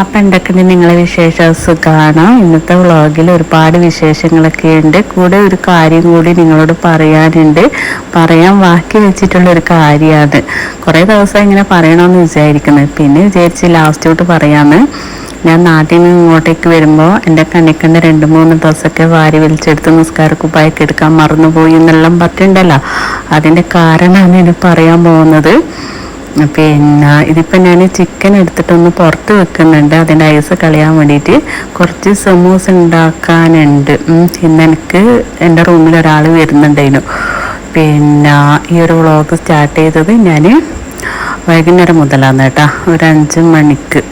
അപ്പം എന്തൊക്കെയുണ്ട് നിങ്ങളെ വിശേഷം? സുഖമാണ് ഇന്നത്തെ വ്ളോഗിൽ ഒരുപാട് വിശേഷങ്ങളൊക്കെ ഉണ്ട്. കൂടെ ഒരു കാര്യം കൂടി നിങ്ങളോട് പറയാനുണ്ട്. പറയാൻ ബാക്കി വെച്ചിട്ടുള്ള ഒരു കാര്യമാണ്. കുറേ ദിവസം ഇങ്ങനെ പറയണമെന്ന് വിചാരിക്കുന്നത് പിന്നെ വിചാരിച്ച് ലാസ്റ്റോട്ട് പറയാമെന്ന് ഞാൻ നാട്ടിൽ നിന്ന് ഇങ്ങോട്ടേക്ക് വരുമ്പോൾ എന്റെ കണ്ണിക്കണ്ട രണ്ട് മൂന്ന് ദിവസമൊക്കെ വാരി വലിച്ചെടുത്ത് നിസ്കാര കുപ്പായൊക്കെ എടുക്കാൻ മറന്നുപോയി എന്നെല്ലാം പറ്റുണ്ടല്ലോ അതിന്റെ കാരണമാണ് ഇത് പറയാൻ പോകുന്നത്. പിന്നെ ഇതിപ്പോൾ ഞാൻ ചിക്കൻ എടുത്തിട്ടൊന്ന് പുറത്ത് വെക്കുന്നുണ്ട്. അതിന്റെ ഐസ് കളയാൻ വേണ്ടിയിട്ട് കുറച്ച് സമൂസ ഉണ്ടാക്കാനുണ്ട്. ഇന്ന് എനിക്ക് എന്റെ റൂമിൽ ഒരാൾ വരുന്നുണ്ടായിരുന്നു. പിന്നെ ഈ ഒരു വ്ളോഗ് സ്റ്റാർട്ട് ചെയ്തത് ഞാൻ വൈകുന്നേരം മുതലാണ് കേട്ടോ. ഒരു അഞ്ച് മണിക്ക്.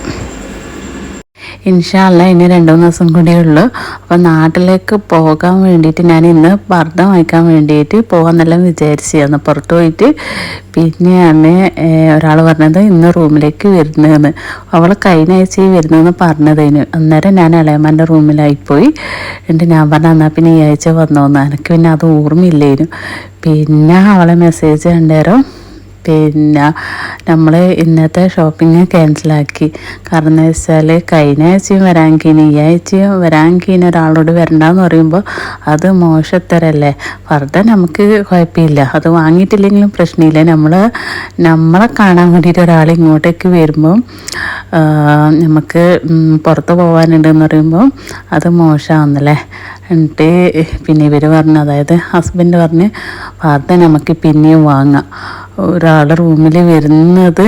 ഇൻഷാല്ല ഇനി രണ്ട് മൂന്ന് ദിവസം കൂടിയേ ഉള്ളൂ. അപ്പം നാട്ടിലേക്ക് പോകാൻ വേണ്ടിയിട്ട് ഞാൻ ഇന്ന് പർദ്ദ വാങ്ങിക്കാൻ വേണ്ടിയിട്ട് പോകാമെന്നെല്ലാം വിചാരിച്ചിരുന്നു പുറത്ത് പോയിട്ട് പിന്നെയാണ് ഒരാൾ പറഞ്ഞത് ഇന്ന് റൂമിലേക്ക് വരുന്നതെന്ന് അവൾ കഴിഞ്ഞ ആഴ്ച വരുന്നതെന്ന് പറഞ്ഞതേനു. അന്നേരം ഞാൻ ഇളയമ്മന്റെ റൂമിലായിപ്പോയി. എന്നിട്ട് ഞാൻ പറഞ്ഞു എന്നാൽ പിന്നെ ഈ ആഴ്ച വന്നോന്ന്. എനിക്ക് പിന്നെ അത് ഓർമ്മയില്ലേനു. പിന്നെ അവളെ മെസ്സേജ് കണ്ടേരം? പിന്നെ നമ്മൾ ഇന്നത്തെ ഷോപ്പിംഗ് ക്യാൻസലാക്കി കാരണം എന്ന് വെച്ചാൽ കഴിഞ്ഞ ആഴ്ചയും വരാൻ കീന ഈ ആഴ്ചയും വരാൻ കീന ഒരാളോട് വരണ്ടെന്ന് പറയുമ്പോൾ അത് മോശത്തരല്ലേ? വെറുതെ നമുക്ക് കുഴപ്പമില്ല. അത് വാങ്ങിയിട്ടില്ലെങ്കിലും പ്രശ്നമില്ല. നമ്മൾ നമ്മളെ കാണാൻ വേണ്ടിയിട്ട് ഒരാൾ ഇങ്ങോട്ടേക്ക് വരുമ്പം നമുക്ക് പുറത്ത് പോകാനുണ്ടെന്ന് പറയുമ്പോൾ അത് മോശമാണെന്നല്ലേ? എന്നിട്ട് പിന്നെ ഇവർ പറഞ്ഞു അതായത് ഹസ്ബൻഡ് പറഞ്ഞ് വാർത്ത നമുക്ക് പിന്നെയും വാങ്ങാം. ഒരാൾ റൂമിൽ വരുന്നത്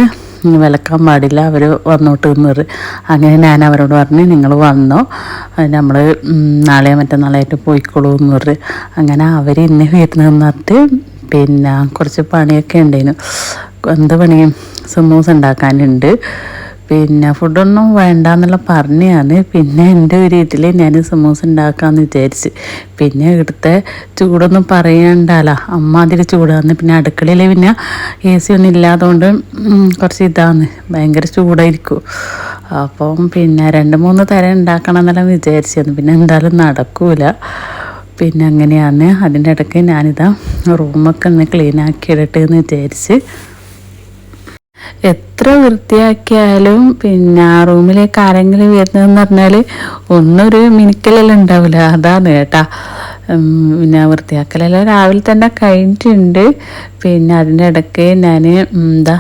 വിലക്കാൻ പാടില്ല. അവർ വന്നോട്ട് എന്ന് അങ്ങനെ ഞാൻ അവരോട് പറഞ്ഞ് നിങ്ങൾ വന്നോ. നമ്മൾ നാളെ മറ്റന്നാളായിട്ട് പോയിക്കോളൂ എന്ന് പറയും അങ്ങനെ അവർ ഇന്ന് വരുന്നതെന്ന് പറഞ്ഞിട്ട് പിന്നെ കുറച്ച് പണിയൊക്കെ ഉണ്ടായിരുന്നു എന്ത് പണിയും സമൂസ ഉണ്ടാക്കാനുണ്ട്. പിന്നെ ഫുഡൊന്നും വേണ്ട എന്നുള്ള പറഞ്ഞാണ്. പിന്നെ എന്റെ ഒരു ഇതിൽ ഞാൻ സമൂസ ഉണ്ടാക്കാമെന്ന് വിചാരിച്ച്. പിന്നെ ഇവിടുത്തെ ചൂടൊന്നും പറയണ്ടല്ല അതിൽ ചൂടാന്ന് പിന്നെ അടുക്കളയിൽ പിന്നെ എ സി ഒന്നും ഇല്ലാത്തതുകൊണ്ട് കുറച്ച് ഇതാന്ന്. ഭയങ്കര ചൂടായിരിക്കും. അപ്പം പിന്നെ രണ്ട് മൂന്ന് തരം ഉണ്ടാക്കണം എന്നെല്ലാം വിചാരിച്ചിരുന്നു പിന്നെ എന്തായാലും നടക്കൂല. പിന്നെ അങ്ങനെയാണ്. അതിന്റെ ഇടയ്ക്ക് ഞാനിതാ റൂമൊക്കെ ഒന്ന് ക്ലീൻ ആക്കി ഇടട്ടെ എന്ന് വിചാരിച്ച്. എത്ര വൃത്തിയാക്കിയാലും പിന്നെ ആ റൂമിലേക്ക് ആരെങ്കിലും വരുന്നതെന്ന് പറഞ്ഞാൽ ഒന്നൊരു മിനിക്കലെല്ലാം ഉണ്ടാവില്ല. അതാണ് കേട്ടാ. പിന്നെ വൃത്തിയാക്കലെല്ലാം രാവിലെ തന്നെ കഴിഞ്ഞിട്ടുണ്ട്. പിന്നെ അതിന്റെ ഇടയ്ക്ക് ഞാൻ എന്താ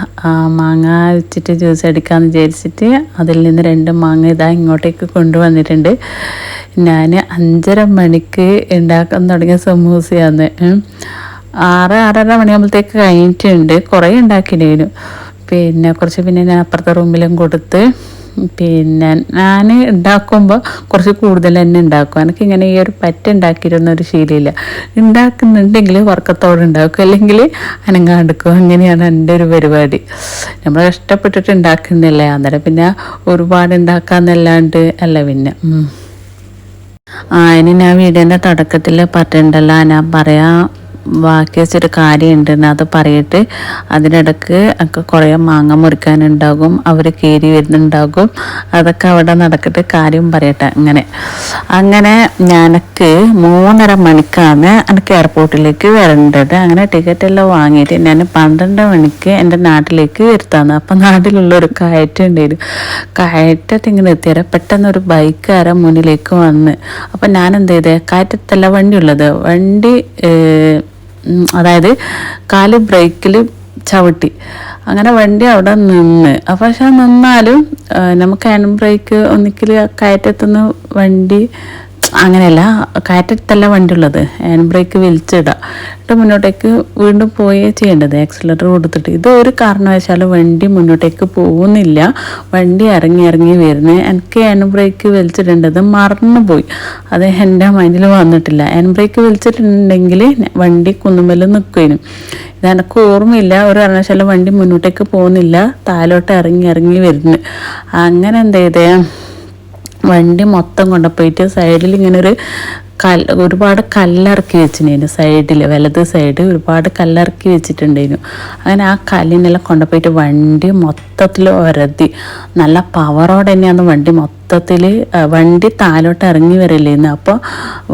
മാങ്ങ വെച്ചിട്ട് ജ്യൂസ് അടിക്കാമെന്ന് വിചാരിച്ചിട്ട് അതിൽ നിന്ന് രണ്ട് മാങ്ങ ഇതാ ഇങ്ങോട്ടേക്ക് കൊണ്ടുവന്നിട്ടുണ്ട്. ഞാൻ അഞ്ചര മണിക്ക് ഉണ്ടാക്കാൻ തുടങ്ങിയ സമൂസയാണ്. ഉം. ആറ് ആറര മണിയാകുമ്പോഴത്തേക്ക് കഴിഞ്ഞിട്ടുണ്ട്. കുറേ ഉണ്ടാക്കിയിരുന്നു പിന്നെ കുറച്ച് പിന്നെ ഞാൻ അപ്പുറത്തെ റൂമിലും കൊടുത്ത് പിന്നെ ഞാൻ ഉണ്ടാക്കുമ്പോൾ കുറച്ച് കൂടുതൽ തന്നെ ഉണ്ടാക്കും എനിക്ക് ഇങ്ങനെ ഈ ഒരു പറ്റ ഉണ്ടാക്കിയിരുന്ന ഒരു ശീലമില്ല ഉണ്ടാക്കുന്നുണ്ടെങ്കിൽ വർക്കത്തോടെ ഉണ്ടാക്കും അല്ലെങ്കിൽ അനങ്ങാണ്ടെടുക്കും അങ്ങനെയാണ് എന്റെ ഒരു പരിപാടി. നമ്മൾ കഷ്ടപ്പെട്ടിട്ട് ഉണ്ടാക്കുന്നില്ലേ അന്നേരം പിന്നെ ഒരുപാട് ഉണ്ടാക്കാന്നല്ലാണ്ട് അല്ല പിന്നെ. ആ ഇനി ഞാൻ വീടിന്റെ തുടക്കത്തിൽ പറ്റുണ്ടല്ലോ ഞാൻ പറയാൻ ബാക്കി വെച്ചൊരു കാര്യമുണ്ട്. അത് പറയട്ട്. അതിനിടക്ക് ഒക്കെ കുറേ മാങ്ങ മുറിക്കാനുണ്ടാകും. അവർ കയറി വരുന്നുണ്ടാകും. അതൊക്കെ അവിടെ നടക്കട്ടെ. കാര്യം പറയട്ടെ. അങ്ങനെ. അങ്ങനെ ഞാനക്ക് മൂന്നര മണിക്കാണ് എനിക്ക് എയർപോർട്ടിലേക്ക് വരേണ്ടത്. അങ്ങനെ ടിക്കറ്റ് എല്ലാം വാങ്ങിയിട്ട് ഞാൻ പന്ത്രണ്ട് മണിക്ക് എന്റെ നാട്ടിലേക്ക് വരുത്താന്ന്. അപ്പം നാട്ടിലുള്ള ഒരു കയറ്റം ഉണ്ടായിരുന്നു. കയറ്റത്ത് ഇങ്ങനെ എത്തിയാൽ പെട്ടെന്ന് ഒരു ബൈക്കുകാരൻ മുന്നിലേക്ക് വന്ന്. അപ്പം ഞാൻ എന്ത് ചെയ്തേ? കയറ്റത്തല്ല വണ്ടി ഉള്ളത്. വണ്ടി അതായത് കാൽ ബ്രേക്കിൽ ചവിട്ടി. അങ്ങനെ വണ്ടി അവിടെ നിന്ന്. അപ്പം പക്ഷെ നിന്നാലും നമുക്ക് ഹാൻഡ് ബ്രേക്ക് ഒന്നിക്കൽ കയറ്റത്തുനിന്ന് വണ്ടി അങ്ങനെയല്ല കയറ്റത്തല്ല വണ്ടി ഉള്ളത് ഹാൻഡ് ബ്രേക്ക് വലിച്ചിടുക എന്നിട്ട് മുന്നോട്ടേക്ക് വീണ്ടും പോയേ ചെയ്യേണ്ടത്. ആക്സിലേറ്റർ കൊടുത്തിട്ട്. ഇത് ഒരു കാരണവശാലും വണ്ടി മുന്നോട്ടേക്ക് പോകുന്നില്ല. വണ്ടി ഇറങ്ങി ഇറങ്ങി വരുന്നത് എനിക്ക് ഹാൻഡ് ബ്രേക്ക് വലിച്ചിടേണ്ടത് മറന്നുപോയി. അത് എന്റെ മൈൻഡിൽ വന്നിട്ടില്ല. ഹാൻഡ് ബ്രേക്ക് വലിച്ചിട്ടുണ്ടെങ്കിൽ വണ്ടി കുന്നുമ്പൽ നിൽക്കും ഇത് എനിക്ക് ഓർമ്മയില്ല. ഒരു കാരണവശാലും വണ്ടി മുന്നോട്ടേക്ക് പോകുന്നില്ല. താലോട്ട് ഇറങ്ങി ഇറങ്ങി വരുന്നു. അങ്ങനെ എന്ത് ചെയ്തേ? വണ്ടി മൊത്തം കൊണ്ടുപോയിട്ട് സൈഡിൽ ഇങ്ങനെ ഒരു കല്ല് ഒരുപാട് കല്ലിറക്കി വെച്ചിട്ടുണ്ടായിരുന്നു. സൈഡിൽ വലത് സൈഡ് ഒരുപാട് കല്ലിറക്കി വെച്ചിട്ടുണ്ടായിരുന്നു. അങ്ങനെ ആ കല്ലിനെല്ലാം കൊണ്ടുപോയിട്ട് വണ്ടി മൊത്തത്തിൽ ഒരതി. നല്ല പവറോടെ തന്നെയാണ് വണ്ടി മൊത്തത്തിൽ വണ്ടി താലോട്ട് ഇറങ്ങി വരില്ലായിരുന്നു അപ്പോൾ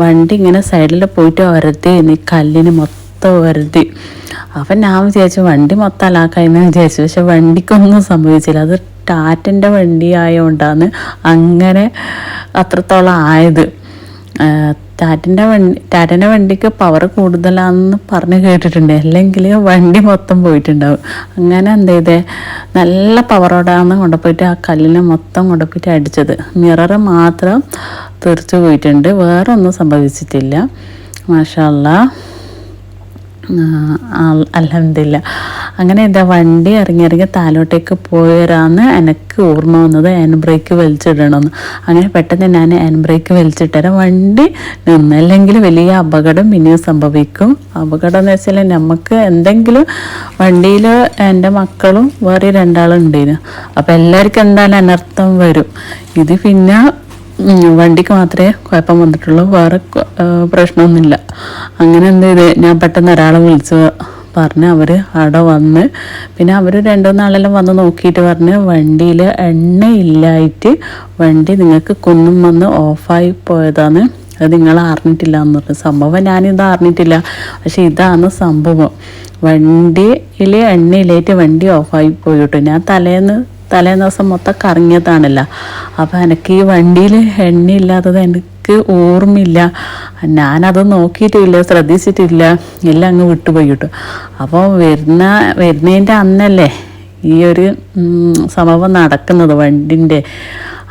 വണ്ടി ഇങ്ങനെ സൈഡിൽ പോയിട്ട് ഒരതി ഈ കല്ലിന് മൊത്തം ഒരതി. അപ്പം ഞാൻ വിചാരിച്ചു വണ്ടി മൊത്തം അലാക്കായെന്ന് വിചാരിച്ചു. പക്ഷെ വണ്ടിക്കൊന്നും സംഭവിച്ചില്ല. അത് ടാറ്റന്റെ വണ്ടി ആയതുകൊണ്ടാണ് അങ്ങനെ അത്രത്തോളം ആയത്. ടാറ്റന്റെ വണ്ടി ടാറ്റന്റെ വണ്ടിക്ക് പവർ കൂടുതലാണെന്ന് പറഞ്ഞ് കേട്ടിട്ടുണ്ട്. അല്ലെങ്കിൽ വണ്ടി മൊത്തം പോയിട്ടുണ്ടാവും. അങ്ങനെ എന്ത് ചെയ്തേ? നല്ല പവറോടാണ് കൊണ്ടുപോയിട്ട് ആ കല്ലിനെ മൊത്തം കൊണ്ടുപോയിട്ട് അടിച്ചത്. മിറർ മാത്രം തീർച്ചു പോയിട്ടുണ്ട്. വേറെ ഒന്നും സംഭവിച്ചിട്ടില്ല മാഷല്ല അലഹമില്ല അങ്ങനെ എന്താ വണ്ടി ഇറങ്ങി ഇറങ്ങി താലോട്ടേക്ക് പോയരാന്ന് എനിക്ക് ഓർമ്മ വന്നത് ഹാൻഡ് ബ്രേക്ക് വലിച്ചിടണമെന്ന് അങ്ങനെ പെട്ടെന്ന് ഞാൻ ഹാൻഡ് ബ്രേക്ക് വലിച്ചിട്ടരാം വണ്ടി നിന്ന്. അല്ലെങ്കിൽ വലിയ അപകടം പിന്നെയും സംഭവിക്കും. അപകടം എന്ന് വെച്ചാൽ നമുക്ക് എന്തെങ്കിലും വണ്ടിയിൽ എന്റെ മക്കളും വേറെ രണ്ടാളും ഉണ്ടായിരുന്നു അപ്പം എല്ലാവർക്കും എന്തായാലും അനർത്ഥം വരും. ഇത് പിന്നെ വണ്ടിക്ക് മാത്രമേ കുഴപ്പം വന്നിട്ടുള്ളൂ. വേറെ പ്രശ്നമൊന്നുമില്ല. അങ്ങനെ എന്ത് ചെയ്ത് ഞാൻ പെട്ടെന്ന് ഒരാളെ വിളിച്ച് പറഞ്ഞ് അവർ അവിടെ വന്ന്. പിന്നെ അവർ രണ്ടോ നാളെല്ലാം വന്ന് നോക്കിയിട്ട് പറഞ്ഞ് വണ്ടിയിൽ എണ്ണയില്ലായിട്ട് വണ്ടി നിങ്ങൾക്ക് കുന്നും വന്ന് ഓഫായി പോയതാണ്. അത് നിങ്ങൾ അറിഞ്ഞിട്ടില്ല എന്ന് പറഞ്ഞു. സംഭവം ഞാനിത് അറിഞ്ഞിട്ടില്ല. പക്ഷെ ഇതാണ് സംഭവം. വണ്ടിയിൽ എണ്ണയിലേറ്റ് വണ്ടി ഓഫായി പോയിട്ടു. ഞാൻ തലേന്ന് തലേന്ന് ദിവസം മൊത്തം കറങ്ങിയതാണല്ലോ. അപ്പം എനിക്ക് ഈ വണ്ടിയിൽ എണ്ണയില്ലാത്തത് എനിക്ക് ഓർമ്മയില്ല. ഞാനത് നോക്കിയിട്ടില്ല ശ്രദ്ധിച്ചിട്ടില്ല. എല്ലാം അങ്ങ് വിട്ടുപോയി കിട്ടും. അപ്പോൾ വരുന്ന വരുന്നതിന്റെ അന്നല്ലേ ഈ ഒരു സംഭവം നടക്കുന്നത് വണ്ടിന്റെ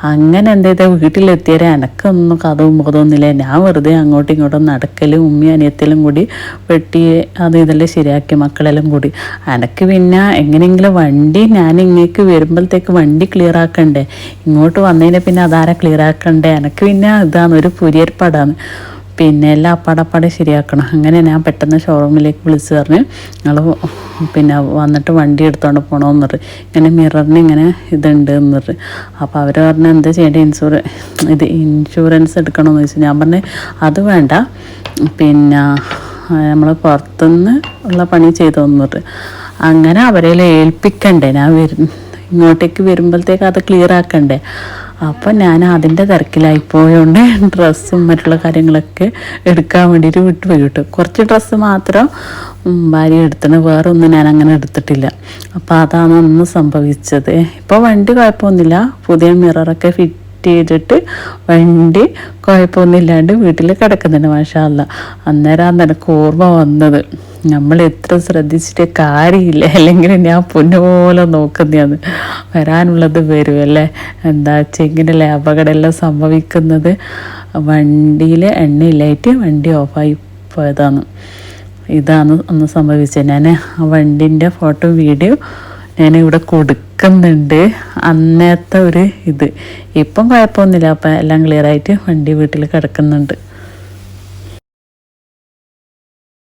അങ്ങനെ എന്ത് വീട്ടിലെത്തിയാൽ എനക്കൊന്നും കഥവും ബോധമൊന്നുമില്ല ഞാൻ വെറുതെ അങ്ങോട്ടും ഇങ്ങോട്ടും നടക്കലും ഉമ്മി അനിയത്തിലും കൂടി വെട്ടി അത് ഇതെല്ലാം ശരിയാക്കി മക്കളെല്ലാം കൂടി. എനക്ക് പിന്നെ എങ്ങനെയെങ്കിലും വണ്ടി ഞാൻ ഇങ്ങേക്ക് വരുമ്പോഴത്തേക്ക് വണ്ടി ക്ലിയർ ആക്കണ്ടേ? ഇങ്ങോട്ട് വന്നതിനെ പിന്നെ അതാരാ ക്ലിയർ ആക്കണ്ടേ? എനക്ക് പിന്നെ ഇതാണ് ഒരു പുരിയർപ്പാടാണ് പിന്നെ എല്ലാം അപ്പാടപ്പാടെ ശരിയാക്കണം. അങ്ങനെ ഞാൻ പെട്ടെന്ന് ഷോറൂമിലേക്ക് വിളിച്ച് പറഞ്ഞ് നിങ്ങൾ പിന്നെ വന്നിട്ട് വണ്ടി എടുത്തോണ്ട് പോകണമെന്ന് പറഞ്ഞു ഇങ്ങനെ മിററിന് ഇങ്ങനെ ഇതുണ്ട് എന്ന് പറഞ്ഞു അപ്പോൾ അവർ പറഞ്ഞു എന്താ ചെയ്യേണ്ടത് ഇൻഷൂർ ഇത് ഇൻഷുറൻസ് എടുക്കണമെന്ന് ചോദിച്ചു. ഞാൻ പറഞ്ഞു അത് വേണ്ട. പിന്നെ നമ്മൾ പുറത്തുനിന്ന് ഉള്ള പണി ചെയ്തു പറഞ്ഞു അങ്ങനെ അവരെ ഏൽപ്പിക്കണ്ടേ. ഞാൻ വരും ഇങ്ങോട്ടേക്ക് വരുമ്പോഴത്തേക്ക് അത് ക്ലിയർ ആക്കണ്ടേ. അപ്പം ഞാൻ അതിന്റെ തിരക്കിലായി പോയോണ്ട് ഡ്രസ്സും മറ്റുള്ള കാര്യങ്ങളൊക്കെ എടുക്കാൻ വേണ്ടിയിട്ട് വിട്ടുപോയി കിട്ടും കുറച്ച് ഡ്രസ്സ് മാത്രം ഭാര്യ എടുത്തിന് വേറെ ഒന്നും ഞാൻ അങ്ങനെ എടുത്തിട്ടില്ല. അപ്പോൾ അതാണ് അന്ന് സംഭവിച്ചത്. ഇപ്പോൾ വണ്ടി കുഴപ്പമൊന്നുമില്ല. പുതിയ മിററൊക്കെ ഫിറ്റ് ചെയ്തിട്ട് വണ്ടി കുഴപ്പമൊന്നുമില്ലാണ്ട് വീട്ടിൽ കിടക്കുന്നുണ്ട് മാഷാല്ല അന്നേരം അന്നേരം ഓർമ്മ വന്നത്. നമ്മൾ എത്ര ശ്രദ്ധിച്ചിട്ട് കാര്യമില്ല. അല്ലെങ്കിൽ ഞാൻ പൊന്നുപോലെ നോക്കുന്നതാണ് വരാനുള്ളത് വരും അല്ലേ? എന്താ വെച്ചാൽ അപകടമെല്ലാം സംഭവിക്കുന്നത്? വണ്ടിയിൽ എണ്ണയില്ലായിട്ട് വണ്ടി ഓഫായി പോയതാണ്. ഇതാണ് ഒന്ന് സംഭവിച്ചത്. ഞാൻ ആ വണ്ടിന്റെ ഫോട്ടോ വീഡിയോ ഞാൻ ഇവിടെ കൊടുക്കുന്നുണ്ട്. അന്നത്തെ ഒരു ഇത്. ഇപ്പം കുഴപ്പമൊന്നുമില്ല. അപ്പം എല്ലാം ക്ലിയറായിട്ട് വണ്ടി വീട്ടിൽ കിടക്കുന്നുണ്ട്.